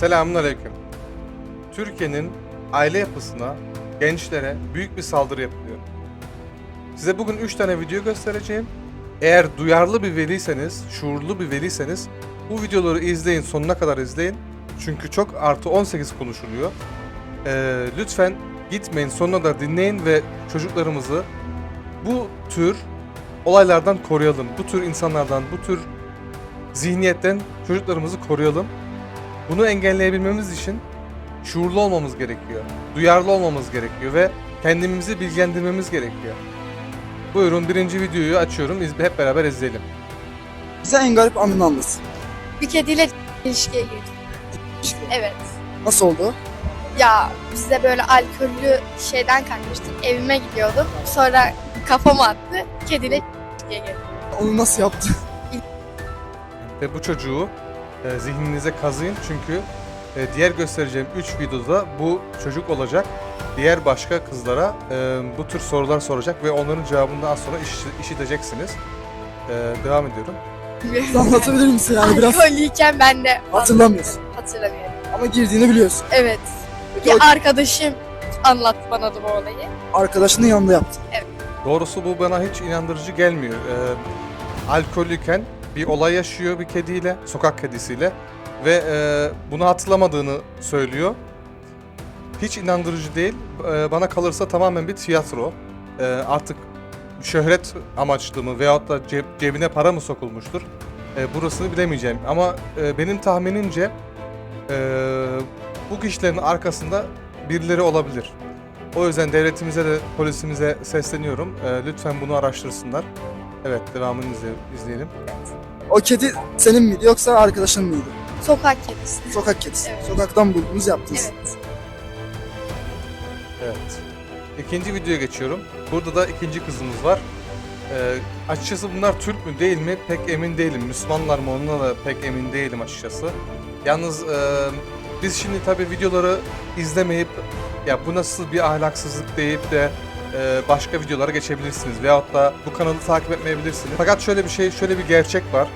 Selamünaleyküm. Türkiye'nin aile yapısına, gençlere büyük bir saldırı yapılıyor. Size bugün 3 tane video göstereceğim. Eğer duyarlı bir veliyseniz, şuurlu bir veliyseniz bu videoları izleyin, sonuna kadar izleyin. Çünkü çok artı 18 konuşuluyor. Ee, lütfen gitmeyin, sonuna da dinleyin ve çocuklarımızı bu tür olaylardan koruyalım. Bu tür insanlardan, bu tür zihniyetten çocuklarımızı koruyalım. Bunu engelleyebilmemiz için şuurlu olmamız gerekiyor. Duyarlı olmamız gerekiyor ve kendimizi bilgilendirmemiz gerekiyor. Buyurun birinci videoyu açıyorum. İz- Hep beraber izleyelim. Bize en garip anını anlat. Bir kediyle ilişkiye girdik. İşte Evet. nasıl oldu? Ya bize böyle alkollü şeyden kaçmıştık. Evime gidiyordum. Sonra kafama attı. Kediyle ilişkiye girdik. Onu nasıl yaptı? Ve bu çocuğu e, zihninize kazıyın çünkü e, diğer göstereceğim 3 videoda bu çocuk olacak. Diğer başka kızlara e, bu tür sorular soracak ve onların cevabını az sonra iş- işiteceksiniz. E, devam ediyorum. Anlatabilir misin yani biraz? Alkollüyken ben de Hatırlamıyorsun. hatırlamıyorum. Ama girdiğini biliyorsun. Evet. Peki Bir arkadaşım anlattı bana da bu olayı. arkadaşının yanında yaptın. Doğrusu bu bana hiç inandırıcı gelmiyor. Ee, alkollüyken bir olay yaşıyor bir kediyle, sokak kedisiyle ve e, bunu hatırlamadığını söylüyor. Hiç inandırıcı değil. Ee, bana kalırsa tamamen bir tiyatro. Ee, artık şöhret amaçlı mı veyahut da ceb- cebine para mı sokulmuştur? Ee, burasını bilemeyeceğim. Ama e, benim tahminimce e, bu kişilerin arkasında birileri olabilir. O yüzden devletimize de polisimize sesleniyorum. Ee, lütfen bunu araştırsınlar. Evet devamını izle- izleyelim. O kedi senin miydi yoksa arkadaşın mıydı? Sokak kedisi. Sokak kedisi. Evet. Sokaktan buldunuz yaptınız. Evet. Evet. İkinci videoya geçiyorum. Burada da ikinci kızımız var. Ee, açıkçası bunlar Türk mü değil mi pek emin değilim. Müslümanlar mı onunla da pek emin değilim açıkçası. Yalnız e, biz şimdi tabii videoları izlemeyip ya bu nasıl bir ahlaksızlık deyip de e, başka videolara geçebilirsiniz. Veyahut da bu kanalı takip etmeyebilirsiniz. Fakat şöyle bir şey, şöyle bir gerçek var.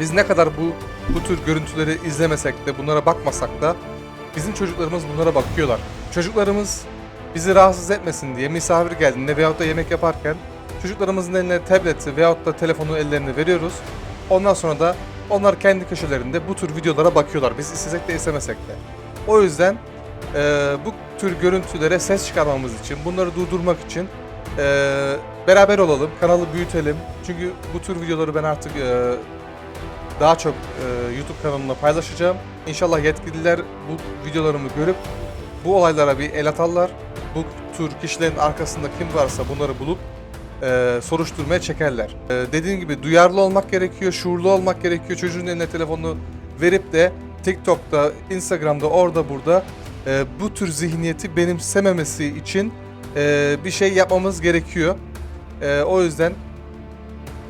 Biz ne kadar bu bu tür görüntüleri izlemesek de bunlara bakmasak da bizim çocuklarımız bunlara bakıyorlar. Çocuklarımız bizi rahatsız etmesin diye misafir geldiğinde veyahut da yemek yaparken çocuklarımızın eline tableti veyahut da telefonu ellerine veriyoruz. Ondan sonra da onlar kendi köşelerinde bu tür videolara bakıyorlar. Biz istesek de istemesek de. O yüzden eee, bu tür görüntülere ses çıkarmamız için, bunları durdurmak için eee, beraber olalım, kanalı büyütelim. Çünkü bu tür videoları ben artık eee, daha çok eee, YouTube kanalımda paylaşacağım. İnşallah yetkililer bu videolarımı görüp bu olaylara bir el atarlar. Bu tür kişilerin arkasında kim varsa bunları bulup e, soruşturmaya çekerler. E, dediğim gibi duyarlı olmak gerekiyor, şuurlu olmak gerekiyor. Çocuğun eline telefonu verip de TikTok'ta, Instagram'da, orada burada e, bu tür zihniyeti benimsememesi için e, bir şey yapmamız gerekiyor. E, o yüzden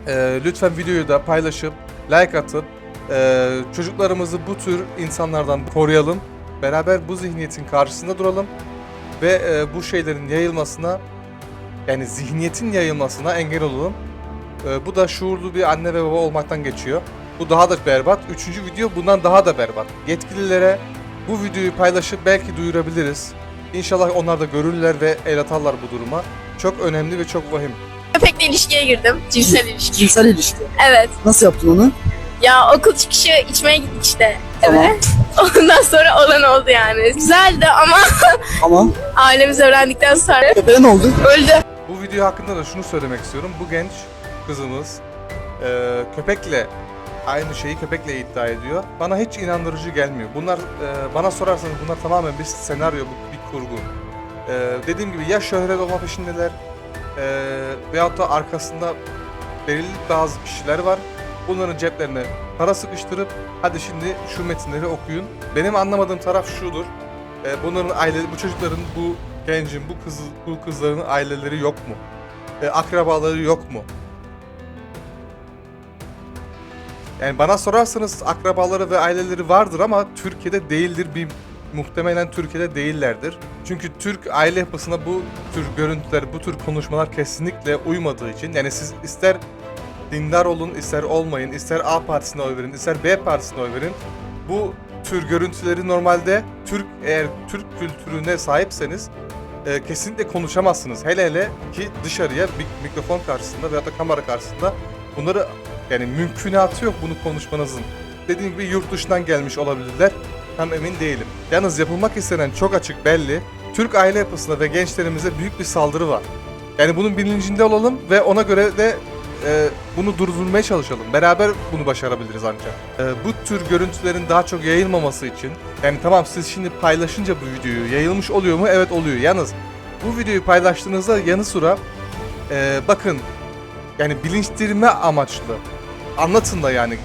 e, lütfen videoyu da paylaşıp, like atıp e, çocuklarımızı bu tür insanlardan koruyalım. Beraber bu zihniyetin karşısında duralım ve e, bu şeylerin yayılmasına yani zihniyetin yayılmasına engel olalım. E, bu da şuurlu bir anne ve baba olmaktan geçiyor. Bu daha da berbat. Üçüncü video bundan daha da berbat. Yetkililere bu videoyu paylaşıp belki duyurabiliriz. İnşallah onlar da görürler ve el atarlar bu duruma. Çok önemli ve çok vahim. Köpekle ilişkiye girdim. Cinsel ilişki. Cinsel ilişki. Evet. Nasıl yaptın onu? Ya okul çıkışı içmeye gittik işte. Tamam. Evet. Ondan sonra olan oldu yani. Güzeldi ama Ama ailemiz öğrendikten sonra köpeğe ne oldu? öldü. Bu video hakkında da şunu söylemek istiyorum. Bu genç kızımız e, köpekle aynı şeyi köpekle iddia ediyor. Bana hiç inandırıcı gelmiyor. Bunlar e, bana sorarsanız bunlar tamamen bir senaryo, bir, kurgu. E, dediğim gibi ya şöhret olma peşindeler e, veyahut da arkasında belirli bazı kişiler var. Bunların ceplerine para sıkıştırıp hadi şimdi şu metinleri okuyun. Benim anlamadığım taraf şudur. E, bunların aile, bu çocukların, bu gencin, bu kız, bu kızların aileleri yok mu? E, akrabaları yok mu? Yani bana sorarsanız akrabaları ve aileleri vardır ama Türkiye'de değildir. Bir muhtemelen Türkiye'de değillerdir. Çünkü Türk aile yapısına bu tür görüntüler, bu tür konuşmalar kesinlikle uymadığı için yani siz ister dindar olun, ister olmayın, ister A partisine oy verin, ister B partisine oy verin. Bu tür görüntüleri normalde Türk eğer Türk kültürüne sahipseniz e, kesinlikle konuşamazsınız. Hele hele ki dışarıya mikrofon karşısında veya da kamera karşısında bunları yani mümkünatı yok bunu konuşmanızın. Dediğim gibi yurt dışından gelmiş olabilirler. Tam emin değilim. Yalnız yapılmak istenen çok açık belli. Türk aile yapısına ve gençlerimize büyük bir saldırı var. Yani bunun bilincinde olalım ve ona göre de e, bunu durdurmaya çalışalım. Beraber bunu başarabiliriz ancak. E, bu tür görüntülerin daha çok yayılmaması için yani tamam siz şimdi paylaşınca bu videoyu yayılmış oluyor mu? Evet oluyor. Yalnız bu videoyu paylaştığınızda yanı sıra e, bakın yani bilinçlendirme amaçlı anlatın da yani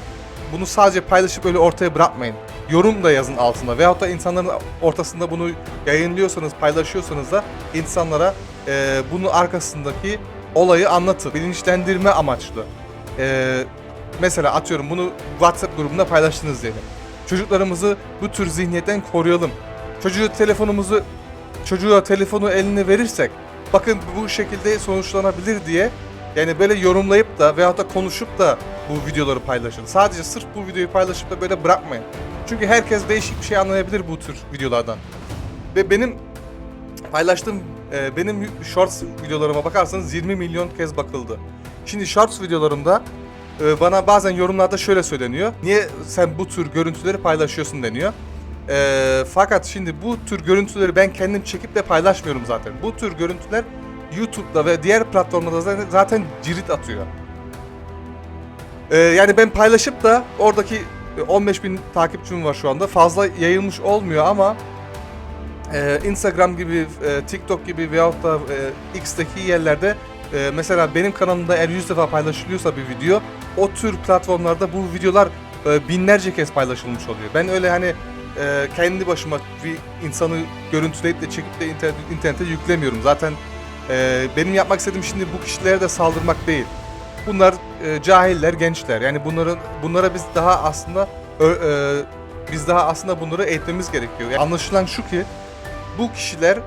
bunu sadece paylaşıp öyle ortaya bırakmayın. Yorum da yazın altında veyahut da insanların ortasında bunu yayınlıyorsanız, paylaşıyorsanız da insanlara e, bunun arkasındaki olayı anlatın. Bilinçlendirme amaçlı. E, mesela atıyorum bunu WhatsApp grubunda paylaştınız diyelim. Çocuklarımızı bu tür zihniyetten koruyalım. Çocuğu telefonumuzu çocuğa telefonu eline verirsek bakın bu şekilde sonuçlanabilir diye yani böyle yorumlayıp da veyahut da konuşup da bu videoları paylaşın. Sadece sırf bu videoyu paylaşıp da böyle bırakmayın. Çünkü herkes değişik bir şey anlayabilir bu tür videolardan. Ve benim paylaştığım e, benim shorts videolarıma bakarsanız 20 milyon kez bakıldı. Şimdi shorts videolarımda e, bana bazen yorumlarda şöyle söyleniyor. Niye sen bu tür görüntüleri paylaşıyorsun deniyor. E, fakat şimdi bu tür görüntüleri ben kendim çekip de paylaşmıyorum zaten. Bu tür görüntüler YouTube'da ve diğer platformlarda zaten, cirit atıyor. E, yani ben paylaşıp da oradaki 15 bin takipçim var şu anda. Fazla yayılmış olmuyor ama e, Instagram gibi, e, TikTok gibi veyahut da e, X'teki yerlerde e, mesela benim kanalımda eğer 100 defa paylaşılıyorsa bir video o tür platformlarda bu videolar e, binlerce kez paylaşılmış oluyor. Ben öyle hani e, kendi başıma bir insanı görüntüleyip de çekip de internet, internete yüklemiyorum. Zaten e, benim yapmak istediğim şimdi bu kişilere de saldırmak değil. Bunlar e, cahiller, gençler. Yani bunların bunlara biz daha aslında ö- e, biz daha aslında bunları eğitmemiz gerekiyor. Yani anlaşılan şu ki bu kişiler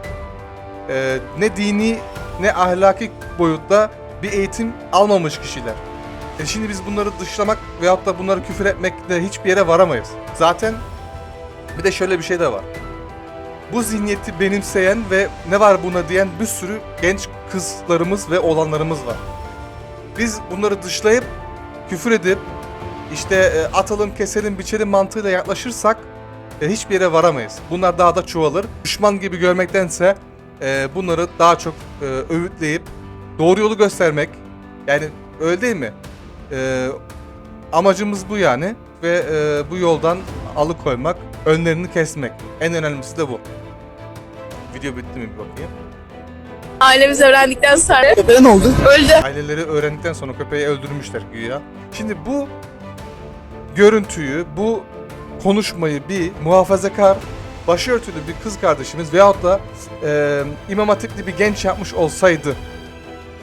e, ne dini ne ahlaki boyutta bir eğitim almamış kişiler. E şimdi biz bunları dışlamak veyahut da bunları küfür etmekle hiçbir yere varamayız. Zaten bir de şöyle bir şey de var. Bu zihniyeti benimseyen ve ne var buna diyen bir sürü genç kızlarımız ve oğlanlarımız var. Biz bunları dışlayıp küfür edip işte e, atalım, keselim, biçelim mantığıyla yaklaşırsak e, hiçbir yere varamayız. Bunlar daha da çoğalır. Düşman gibi görmektense e, bunları daha çok öğütleyip doğru yolu göstermek. Yani öyle değil mi? Amacımız bu yani ve bu yoldan alıkoymak, önlerini kesmek. En önemlisi de bu. Video bitti mi bir bakayım. Ailemiz öğrendikten sonra Köpeğe ne oldu? öldü. Aileleri öğrendikten sonra köpeği öldürmüşler güya. Şimdi bu görüntüyü, bu konuşmayı bir muhafazakar, başörtülü bir kız kardeşimiz veyahut da e, İmam Hatipli bir genç yapmış olsaydı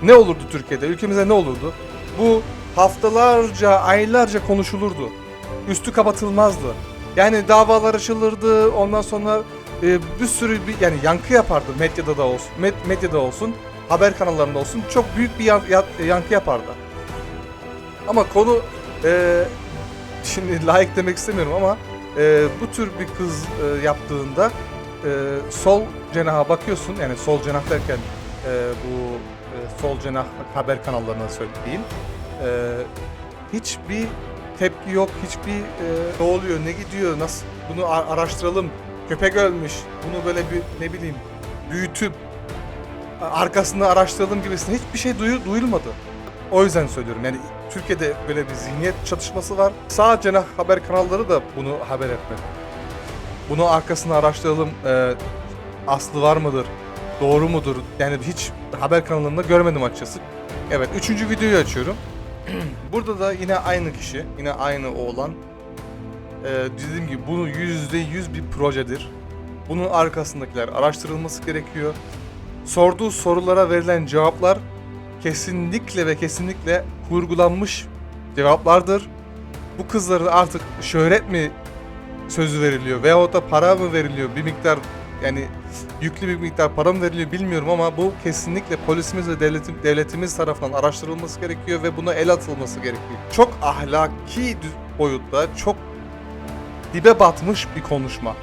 ne olurdu Türkiye'de? Ülkemize ne olurdu? Bu haftalarca, aylarca konuşulurdu. Üstü kapatılmazdı. Yani davalar açılırdı. Ondan sonra e, bir sürü bir, yani yankı yapardı medyada da olsun, med- medyada olsun, haber kanallarında olsun. Çok büyük bir yan- ya- yankı yapardı. Ama konu e, şimdi layık demek istemiyorum ama e, bu tür bir kız e, yaptığında e, sol cenaha bakıyorsun yani sol cenah derken e, bu e, sol cenah haber kanallarına söyleyeyim. E, hiçbir tepki yok, hiçbir e, ne oluyor, ne gidiyor, nasıl bunu araştıralım. Köpek ölmüş, bunu böyle bir ne bileyim büyütüp arkasını araştıralım gibisinden hiçbir şey duyu, duyulmadı. O yüzden söylüyorum yani Türkiye'de böyle bir zihniyet çatışması var. Sağ cenah haber kanalları da bunu haber etmedi. Bunu arkasını araştıralım. e, aslı var mıdır? Doğru mudur? Yani hiç haber kanallarında görmedim açıkçası. Evet, üçüncü videoyu açıyorum. Burada da yine aynı kişi, yine aynı oğlan. Ee, dediğim gibi bunu yüzde yüz bir projedir. Bunun arkasındakiler araştırılması gerekiyor. Sorduğu sorulara verilen cevaplar kesinlikle ve kesinlikle kurgulanmış cevaplardır. Bu kızların artık şöhret mi sözü veriliyor veyahut da para mı veriliyor bir miktar yani yüklü bir miktar para mı veriliyor bilmiyorum ama bu kesinlikle polisimiz ve devletim, devletimiz tarafından araştırılması gerekiyor ve buna el atılması gerekiyor. Çok ahlaki boyutta, çok dibe batmış bir konuşma.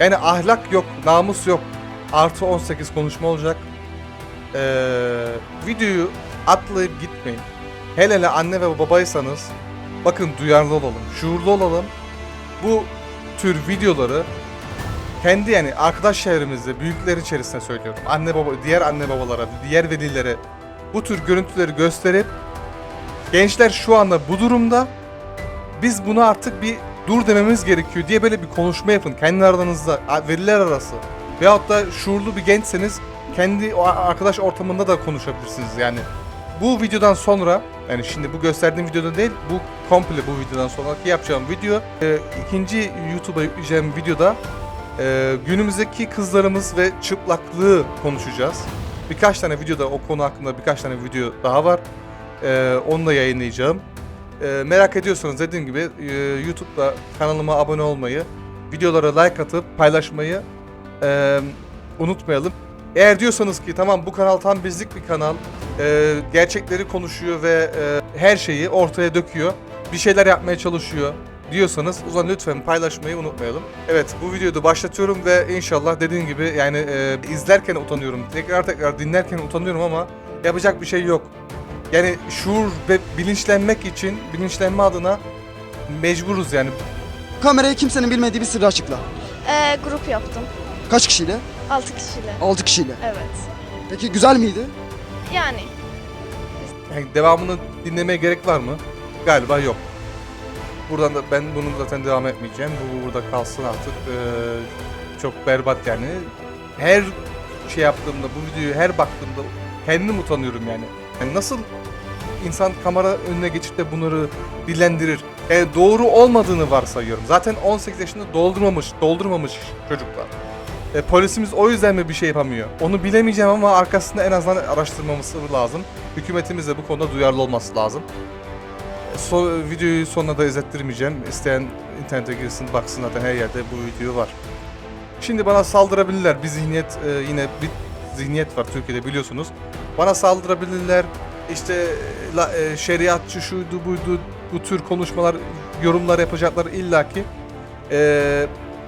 Yani ahlak yok, namus yok. Artı 18 konuşma olacak. Ee, videoyu atlayıp gitmeyin. Hele hele anne ve babaysanız bakın duyarlı olalım, şuurlu olalım. Bu tür videoları kendi yani arkadaş çevremizde büyükler içerisinde söylüyorum. Anne baba, diğer anne babalara, diğer velilere bu tür görüntüleri gösterip gençler şu anda bu durumda biz bunu artık bir dur dememiz gerekiyor diye böyle bir konuşma yapın kendi aranızda veliler arası veyahut da şuurlu bir gençseniz kendi arkadaş ortamında da konuşabilirsiniz yani. Bu videodan sonra yani şimdi bu gösterdiğim videoda değil bu komple bu videodan sonraki yapacağım video e, ikinci YouTube'a yükleyeceğim videoda e, günümüzdeki kızlarımız ve çıplaklığı konuşacağız. Birkaç tane videoda o konu hakkında birkaç tane video daha var. E, onu da yayınlayacağım. E, merak ediyorsanız dediğim gibi e, YouTube'da kanalıma abone olmayı, videolara like atıp paylaşmayı e, unutmayalım. Eğer diyorsanız ki tamam bu kanal tam bizlik bir kanal, e, gerçekleri konuşuyor ve e, her şeyi ortaya döküyor, bir şeyler yapmaya çalışıyor diyorsanız o zaman lütfen paylaşmayı unutmayalım. Evet bu videoyu da başlatıyorum ve inşallah dediğim gibi yani e, izlerken utanıyorum, tekrar tekrar dinlerken utanıyorum ama yapacak bir şey yok. Yani şuur ve bilinçlenmek için, bilinçlenme adına mecburuz yani. Kameraya kimsenin bilmediği bir sırrı açıkla. Ee, grup yaptım. Kaç kişiyle? 6 kişiyle. 6 kişiyle. Evet. Peki güzel miydi? Yani Yani devamını dinlemeye gerek var mı? Galiba yok. Buradan da ben bunu zaten devam etmeyeceğim. Bu burada kalsın artık. Ee, çok berbat yani. Her şey yaptığımda, bu videoyu her baktığımda kendim utanıyorum yani. yani nasıl insan kamera önüne geçip de bunları dillendirir? Yani doğru olmadığını varsayıyorum. Zaten 18 yaşında doldurmamış, doldurmamış çocuklar. E, polisimiz o yüzden mi bir şey yapamıyor? Onu bilemeyeceğim ama arkasında en azından araştırmamız lazım. Hükümetimiz de bu konuda duyarlı olması lazım. So, videoyu sonuna da izlettirmeyeceğim. İsteyen internete girsin baksın zaten her yerde bu video var. Şimdi bana saldırabilirler. Bir zihniyet e, yine bir zihniyet var Türkiye'de biliyorsunuz. Bana saldırabilirler. İşte e, la, e, şeriatçı şuydu buydu bu tür konuşmalar, yorumlar yapacaklar illaki. E,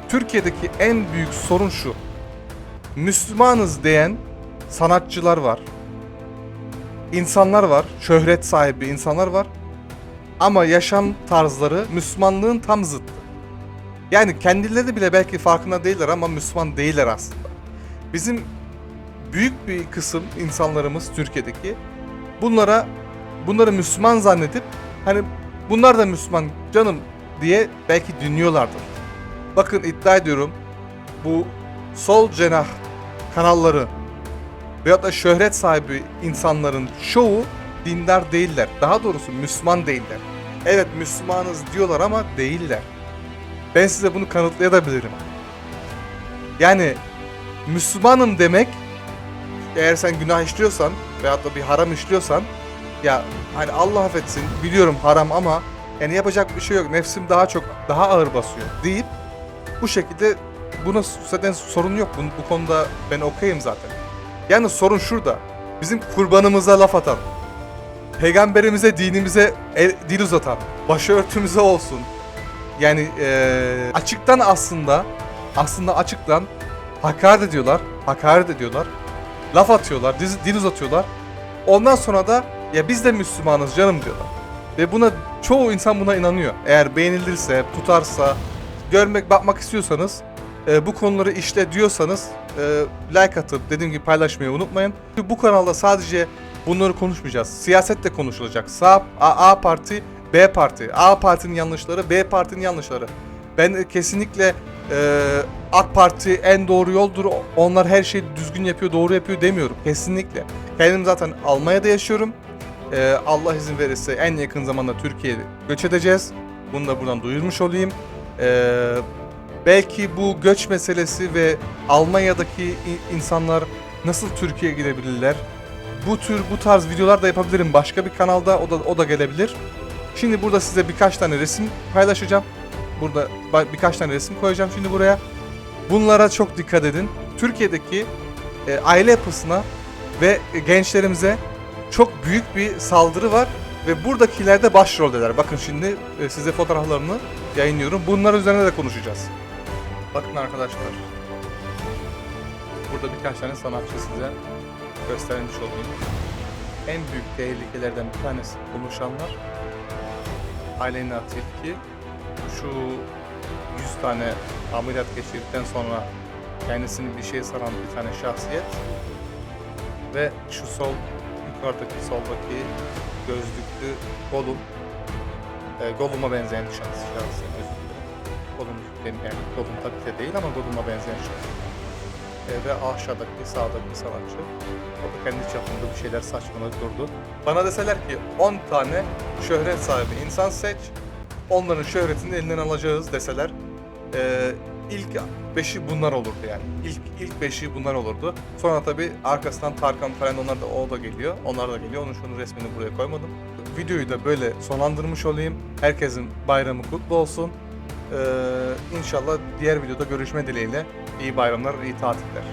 Türkiye'deki en büyük sorun şu. Müslümanız diyen sanatçılar var. İnsanlar var, şöhret sahibi insanlar var. Ama yaşam tarzları Müslümanlığın tam zıttı. Yani kendileri bile belki farkında değiller ama Müslüman değiller aslında. Bizim büyük bir kısım insanlarımız Türkiye'deki bunlara bunları Müslüman zannedip hani bunlar da Müslüman canım diye belki dinliyorlardır. Bakın iddia ediyorum bu sol cenah kanalları veyahut da şöhret sahibi insanların çoğu dindar değiller. Daha doğrusu Müslüman değiller. Evet Müslümanız diyorlar ama değiller. Ben size bunu kanıtlayabilirim. Yani Müslümanım demek eğer sen günah işliyorsan veyahut da bir haram işliyorsan ya hani Allah affetsin biliyorum haram ama yani yapacak bir şey yok. Nefsim daha çok daha ağır basıyor deyip bu şekilde buna zaten sorun yok. Bu, bu konuda ben okeyim zaten. Yani sorun şurada. Bizim kurbanımıza laf atan, peygamberimize, dinimize el, dil uzatan, başörtümüze olsun. Yani eee, açıktan aslında, aslında açıktan hakaret ediyorlar, hakaret ediyorlar, laf atıyorlar, diz, dil uzatıyorlar. Ondan sonra da ya biz de Müslümanız canım diyorlar. Ve buna çoğu insan buna inanıyor. Eğer beğenilirse, tutarsa, görmek, bakmak istiyorsanız e, bu konuları işle diyorsanız e, like atıp dediğim gibi paylaşmayı unutmayın. Bu kanalda sadece bunları konuşmayacağız. Siyaset de konuşulacak. Sağ A, A parti, B parti. A partinin yanlışları, B partinin yanlışları. Ben kesinlikle e, AK Parti en doğru yoldur. Onlar her şeyi düzgün yapıyor, doğru yapıyor demiyorum. Kesinlikle. Kendim zaten Almanya'da yaşıyorum. E, Allah izin verirse en yakın zamanda Türkiye'ye göç edeceğiz. Bunu da buradan duyurmuş olayım. E, belki bu göç meselesi ve Almanya'daki insanlar nasıl Türkiye'ye gidebilirler? Bu tür bu tarz videolar da yapabilirim başka bir kanalda o da o da gelebilir. Şimdi burada size birkaç tane resim paylaşacağım. Burada birkaç tane resim koyacağım şimdi buraya. Bunlara çok dikkat edin. Türkiye'deki e, aile yapısına ve gençlerimize çok büyük bir saldırı var ve buradakiler de başroldeler. Bakın şimdi e, size fotoğraflarını yayınlıyorum. Bunlar üzerine de konuşacağız. Bakın arkadaşlar. Burada birkaç tane sanatçı size göstermiş olayım. En büyük tehlikelerden bir tanesi konuşanlar Aleyna Tilki şu 100 tane ameliyat geçirdikten sonra kendisini bir şeye saran bir tane şahsiyet ve şu sol yukarıdaki soldaki gözlüklü Gollum e, Gollum'a benzeyen şahs şahsiyet. Gollum yani Gollum tabii de değil ama Gollum'a benzeyen şahs. Ve aşağıdaki sağdaki sanatçı o da kendi çapında bir şeyler saçmalayıp durdu. Bana deseler ki 10 tane şöhret sahibi insan seç, onların şöhretini elinden alacağız deseler e, ilk beşi bunlar olurdu yani. İlk ilk beşi bunlar olurdu. Sonra tabii arkasından Tarkan falan onlar da o da geliyor. Onlar da geliyor. Onun şunun resmini buraya koymadım. Videoyu da böyle sonlandırmış olayım. Herkesin bayramı kutlu olsun. Ee, inşallah diğer videoda görüşme dileğiyle iyi bayramlar, iyi tatiller.